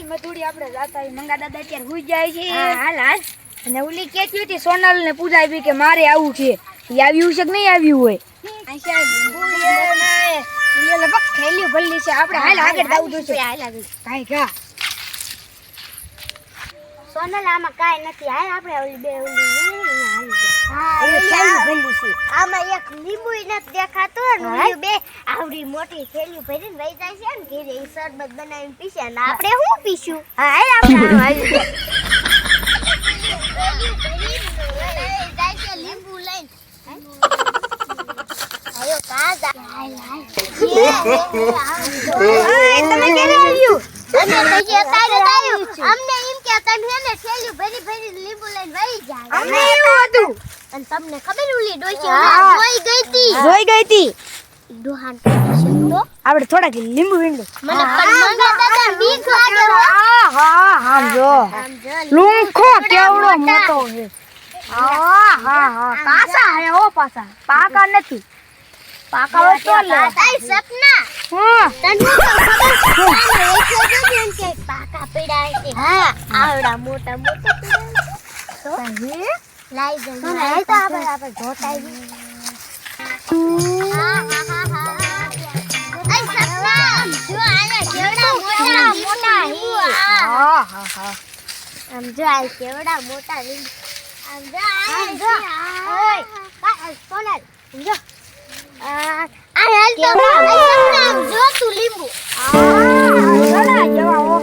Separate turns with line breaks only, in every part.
હાલ મધુડી આપણે જાતા મંગા દાદા અત્યારે હુઈ જાય છે.
હાલ હાલ.
અને ઓલી કેતી હતી સોનલ ને પૂજા કે મારે આવું છે. એ આવ્યું છે કે નહીં આવ્યું હોય? થેલી ભરેલી છે. આપણે હાલ આગળ જવું જોઈશે
હાલ આગળ
કાંઈ કા
સોનલ આમાં કાંઈ નથી. હાલ આપણે ઓલી બે ઓલી હાલ આમાં એક લીંબુ નથી દેખાતું ને બે આવડી મોટી થેલી ભરીને વહી જાય છે ને ઘેરે ઈ શરબત બનાવીને પીશે ને આપણે શું પીશું? હા આપણે હાલ જાય છે લીંબુ લઈને એમ કે તમે લીંબુ વહી જાય
અમને એવું હતું.
અને તમને ખબર ઉલી ડોશી જોઈ ગઈ હતી?
જોઈ ગઈ હતી.
ડોહાન
આપણે થોડાક લીંબુ વીંડું.
મને દાદા બીક લાગે હો.
હા હા જો લુંખો કેવડો મોટો છે. હા હા હા. પાસા હે હો પાસા. પાકા નથી. પાકા હોય તો લે.
તારી સપના.
હા.
તને ખબર છે કે પાકા પીડાય છે. હા. આવડા મોટા મોટા પીડાય છે. તો લાઈ દે તો આપણે આપણે જોતાઈ હા હા હા હા જો આના કેવડા મોટા મોટા હી
હા હા હા
આમ જો આ કેવડા મોટા લીંબુ આમ જો આમ જો ઓય કા સોનલ જો આ આ તો આમ જો તું લીંબુ
ઘણા જેવા હો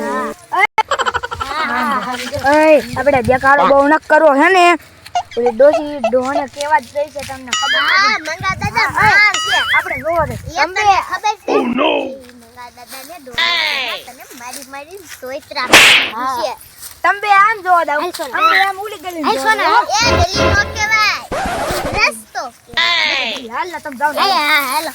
એય આપણે દેખાડો બહુ નક કરવો હે ને ઓલી ડોસી ડોહને કેવા જ ગઈ છે તમને ખબર
હા મંગા દાદા માર છે.
આપણે જોવો
તમને ખબર છે? મંગા દાદા ને ડોહા તને મારી મારી સોયત્રા છે.
તમે આમ જોવો દે અમે આમ ઉલી ગલી
એ ગલી નો કેવાય રસ્તો
હાલ ના તમે જાઓ ને.
હા હા હાલો.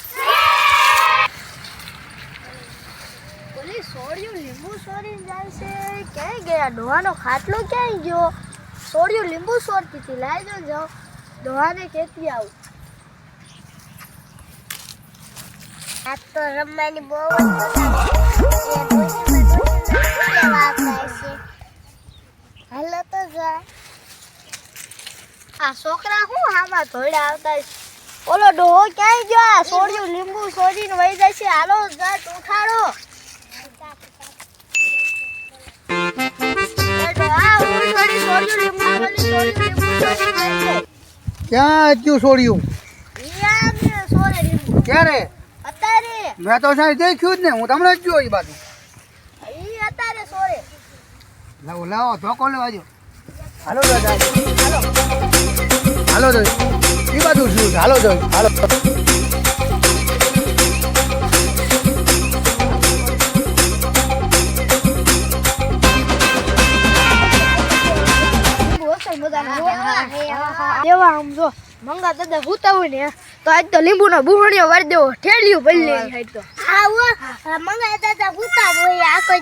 સોડિયું લીંબુ સોરી જાય છે. ક્યાંય ગયા? ડોહાનો ખાટલો ક્યાંય ગયો? સોડિયું લીંબુ સોરતી હતી. લાઈ દો જાઓ દોહાને ખેતી આવું.
તો રમવાની જ લેવા જા.
આ છોકરા હું હામાં ધોડ્યા આવતા? ઓલો ડોહો ક્યાંય ગયો? આ સોડિયું લીંબુ સોડીને વહી છે હાલો જાત ઉઠાડો.
ક્યાં હતું છોડ્યું. ક્યારે મેં તો સાહેબ દેખ્યું જ ને હું તમને જ એ બાજુ લાવો લાવો ધોકો લેવા જો હાલો દાદા હાલો તો એ બાજુ શું? હાલો હાલો
આમ જો મંગા દાદા હુતા હોય ને તો આજ તો લીંબુનો બુહણીઓ વાર દેવો ઠેલિયું ભરી લેવી તો.
આવો, મંગા દાદા ભૂતા હોય આખો.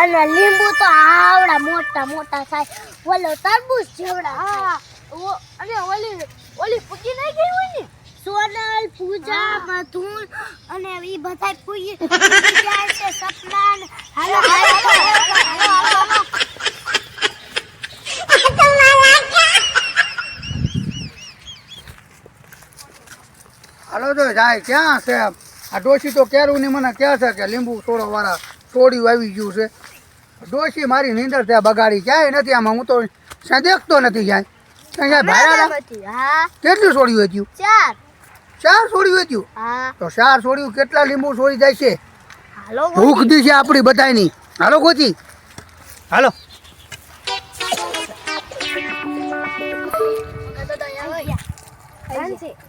અને લીંબુ તો આવડા મોટા મોટા થાય. ઓલો તરબૂચ જેવડા
હા. ઓ અને ઓલી ઓલી પૂજી નહીં ગઈ હોય ને?
સોનલ પૂજા મધુન અને એ બધા પૂજી. સપના હાલો હાલો હાલો હાલો. હાલો
તો જાય ક્યાં છે આ ડોશી તો કેરું નહીં મને કહે છે કે લીંબુ સોડો વાળા સોડિયું આવી ગયું છે. ડોશી મારી નીંદર ત્યાં બગાડી ક્યાંય નથી આમાં હું તો ક્યાં દેખતો નથી ક્યાંય. કેટલું સોડિયું હતું?
ચાર.
ચાર સોડિયું હતું? તો ચાર સોડિયું કેટલા લીંબુ સોડી જાય છે?
હાલો
ભૂખ દી છે આપણી બધાની હાલો કોચી હાલો.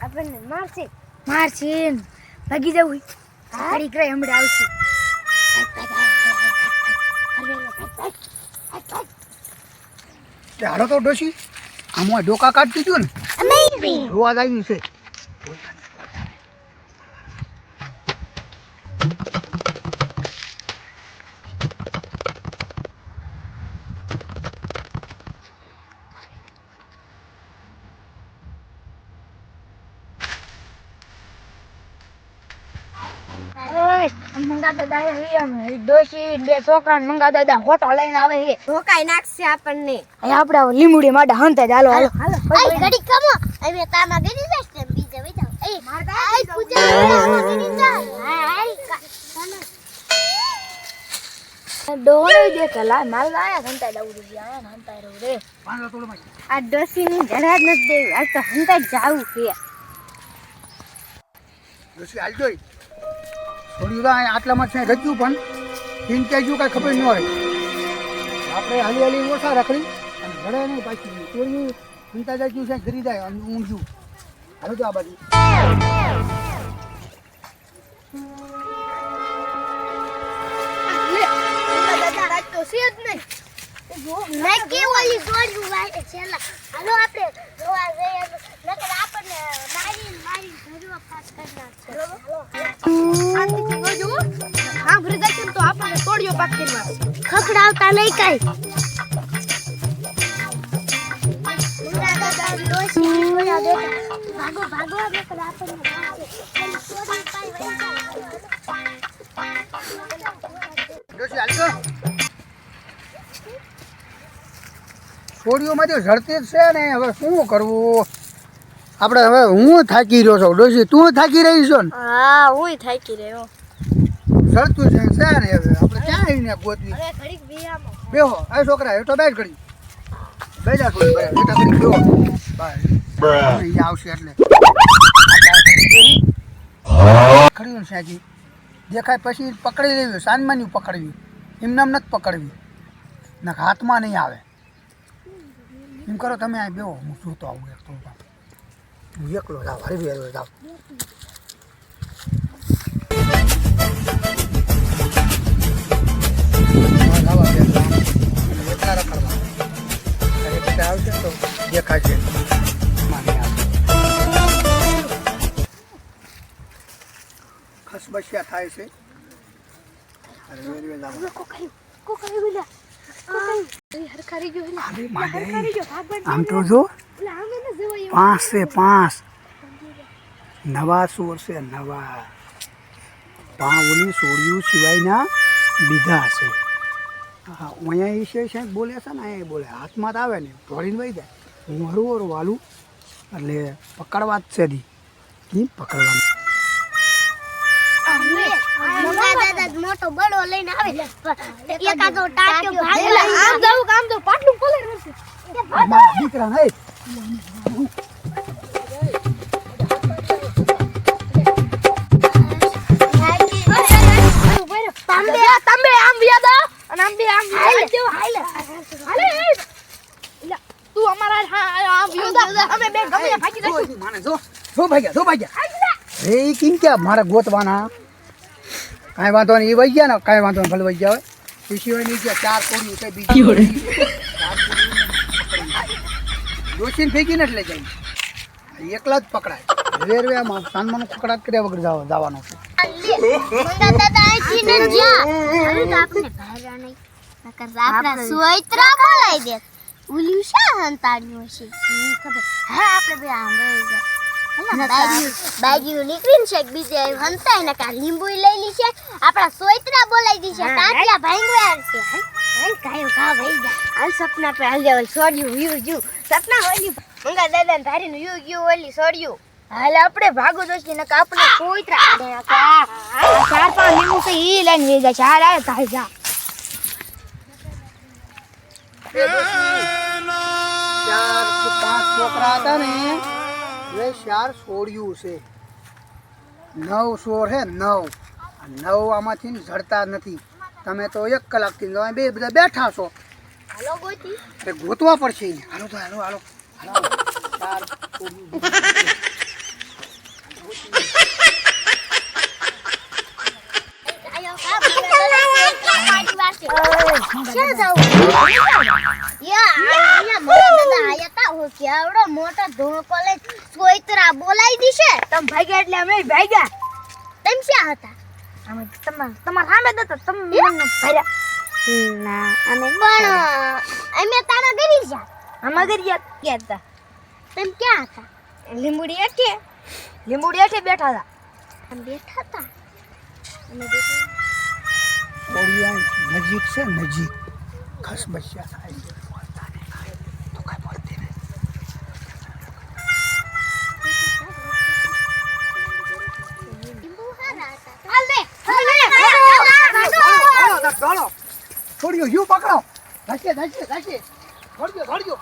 આપણને મારશે. મારશે ભાગી જવું ઘડી કરે હમણાં આવશે.
તે તો ડોશી. આમાં ડોકા કાઢતી દીધું ને. જોવા જ આવ્યું છે.
ઓય મંગા મંગા દાદા ડોશી બે છોકરા મંગા દાદા હોટો લઈને આવે છે
ધોકાઈ નાખશે આપણને
અહીં આપણે લીંબુડી માટે હંતે ચાલો હાલો.
આઈ ઘડી કમો હવે તામાં ગરી જશ ને બીજે વઈ જાવ એ આઈ પૂજા આમાં ગરી જા
ડોળી દે કલા માલ આયા દઉં રે આયા હંતા રહું રે
આ ડોસીની જરા નથી દેવી તો હંતા જાવું છે
તો અહીંયા આટલામાં છે રચ્યું પણ ક્યાં ગયું કાંઈ ખબર ન હોય. આપણે હાલી હાલી ઓછા રખડી અને રડે નહીં પાછી. ચોર્યું ચિંતા જાય ગયું છે ઘરી જાય અને ઊંઘ્યું. હાલો તો આ બાજુ.
મેં છેલ્લા હાલો આપણે જોવા જઈએ. આપણને મારી મારી જરૂર ખાસ કરી નાખશે ખખડાવતા નહીં કઈ ભાગો ભાગો નકર આપણને મારશે. ઓલી છોડી પાઈ વઈ જાય.
ડોશી હાલ તો ઝડતી જ છે ને હવે શું કરવું? આપણે હવે હું થાકી રહ્યો છું. ડોસી તું થાકી રહી છો ને?
હા હું થાકી રહ્યો.
ઝડતું છે છે ને હવે? આપણે ક્યાં આવીને ગોતવી
અરે ઘડીક બિયામાં
બેહો આ છોકરા હેઠો બેઠ ઘડી. બેજા કોઈ બરાબર હેઠો ઘડી બેહો બસ. અહીંયા આવશે એટલે. ખડ્યું સાજી દેખાય પછી પકડી લેવી સાંજમાં નહીં પકડવી એમનામ નથી પકડવી. ના હાથમાં નહીં આવે. એમ કરો તમે આ બેહો હું જોતો આવું એક થોડું હું એકલો જાઉં હરવી હરવે જાઉં. લાવા બે એકલા રખડવા અરે બધા આવશે તો દેખાશે. ખસબસિયા થાય છે. આમ તો જો. પાંચ છે પાંચ નવા સોર છે નવા. પા સોળિયું સિવાયના બીજા છે. હા અહીંયા એ છે સાહેબ બોલે છે ને અહીંયા બોલે હાથમાં જ આવે ને ઢોળીને વહી જાય હું હરું હરું વાલું એટલે પકડવા જ છે દી કી પકડવાનું
મોટા મોટો બળો લઈને આવે એકાદો ટાટ્યો ભાગેલા
આમ જાવું કામ તો પાટલું ખોલે રહેશે
દીકરા નહીં
તાંબે તાંબે આમ વ્યાદા અને આમ બે આમ હાલે. દેવો હાલે. હાલે તું અમારા હા આમ વ્યાદા અમે બે ગમે ભાગી જશું.
માને જો. જો ભાગ્યા જો ભાગ્યા. રે કેમ ક્યાં મારે ગોતવાના? કાંઈ વાંધો નહીં. એ વહી ગયા ને કાંઈ વાંધો નહીં ભલે વહી ગયા હોય. એ સિવાય નહીં ગયા ચાર કોડી છે બીજી દોશીને ફેંકી નથી લઈ જાય. એકલા જ પકડાય. રેરવે આમાં સાનમાનો પકડાટ કર્યા વગર જવાનું જવાનો છે.
દાદા અહીંથી ન જા. હવે તો આપણે ભાર્યા નહીં. નકર આપણા સુઈત્રા બોલાઈ દે. ઉલ્યું શા હંતાડ્યું હશે? ખબર. હા આપણે બે આમ રહી બાજુ નીકળીને છે બીજે હંતાય. ને કા લીંબુ લઈ લી છે. આપણા સોયત્રા બોલાઈ દી છે તાત્યા ભાંગવા છે કાયો કા ભાઈ જા
હાલ સપના પે હાલ જાવ યુ યુ સપના ઓલી મંગા દાદા ને ધારી નું યુ યુ ઓલી છોડ્યું હાલ આપણે ભાગો દોસ્તી ને આપણે કોઈ ત્રા ચાર પાંચ મિનિટ છે ઈ લઈને વે જાય ચાર આવે કાલ જા.
ચાર પાંચ છોકરા હતા ને એ ચાર છોડ્યું છે નવ સોળ હે નવ. આ નવ આમાંથી ને જડતા નથી. તમે તો એક કલાકથી તમે બે બધા બેઠા છો.
હાલો ગોતી.
ગોતવા પડશે. હાલો તો હાલો હાલો. હાલો. ચાર છોડ્યું.
આયો કા પાડી વાસે ક્યાં જાવ મોટા ધોકો લઈ સોઈત્રા બોલાઈ દીશે
તમે ભાગ્યા એટલે અમે ભાગ્યા
તેમ શ્યા હતા
અમે તમાર તમાર સામે જ હતા તમે મને ભર્યા
ના અમે પણ અમે તારા ગરી જા
આમાં ગયા ગયા હતા
તેમ ક્યાં હતા
લીંબુડી એઠે લીંબુડી એઠે બેઠા હતા.
બેઠા હતા. અમે
થોડી નજીક છે નજીક. ખસબસ્યા થાય છે. તો કાંઈ પડતી નહીં.
હાલ દે
દોડો દોડો થોડી યુ પકડો. ધસે ધસે ધસે દોડજો દોડજો